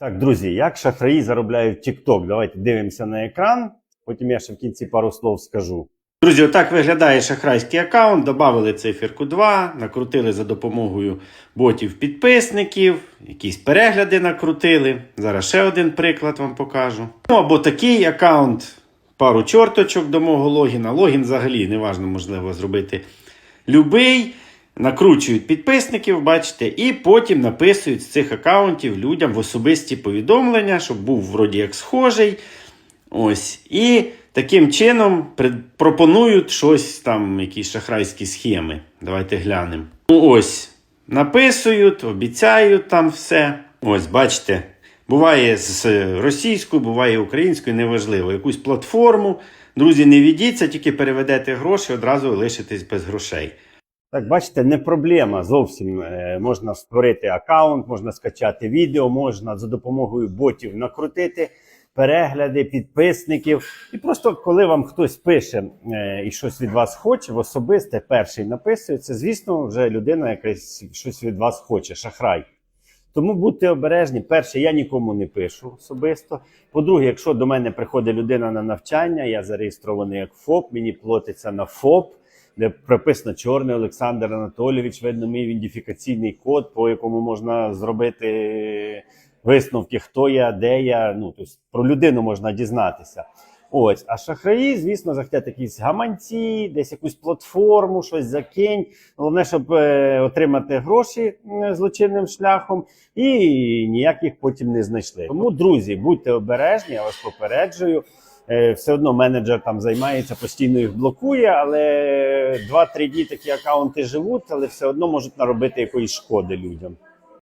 Так, друзі, як шахраї заробляють TikTok? Давайте дивимося на екран. Потім я ще в кінці пару слов скажу. Друзі, отак виглядає шахрайський аккаунт. Добавили циферку 2, накрутили за допомогою ботів-підписників, якісь перегляди накрутили. Зараз ще один приклад вам покажу. Ну або такий аккаунт, пару чорточок до мого логіна. Логін взагалі неважно, можливо, зробити любий. Накручують підписників, бачите, і потім написують з цих аккаунтів людям в особисті повідомлення, щоб був вроді як схожий. Ось. І таким чином пропонують щось там, якісь шахрайські схеми. Давайте глянемо. Ну ось, написують, обіцяють там все. Ось, бачите, буває з російською, буває українською, неважливо. Якусь платформу. Друзі, не ведіться, тільки переведете гроші, одразу лишитесь без грошей. Так, бачите, не проблема зовсім. Е, Можна створити аккаунт, можна скачати відео, можна за допомогою ботів накрутити перегляди, підписників. І просто коли вам хтось пише е, і щось від вас хоче, в особисте перший написує, це, звісно, вже людина якась щось від вас хоче, шахрай. Тому будьте обережні. Перше, я нікому не пишу особисто. По-друге, якщо до мене приходить людина на навчання, я зареєстрований як ФОП, мені платиться на ФОП, де прописано чорний Олександр Анатолійович, видно мій ідентифікаційний код, по якому можна зробити висновки, хто я, де я. Ну, тобто про людину можна дізнатися. Ось, а шахраї, звісно, захотять якісь гаманці, десь якусь платформу, щось закинь. Головне, щоб е, отримати гроші м, злочинним шляхом, і ніяких потім не знайшли. Тому, друзі, будьте обережні, я вас попереджую. Е, Все одно менеджер там займається, постійно їх блокує, але 2-3 дні такі акаунти живуть, але все одно можуть наробити якоїсь шкоди людям.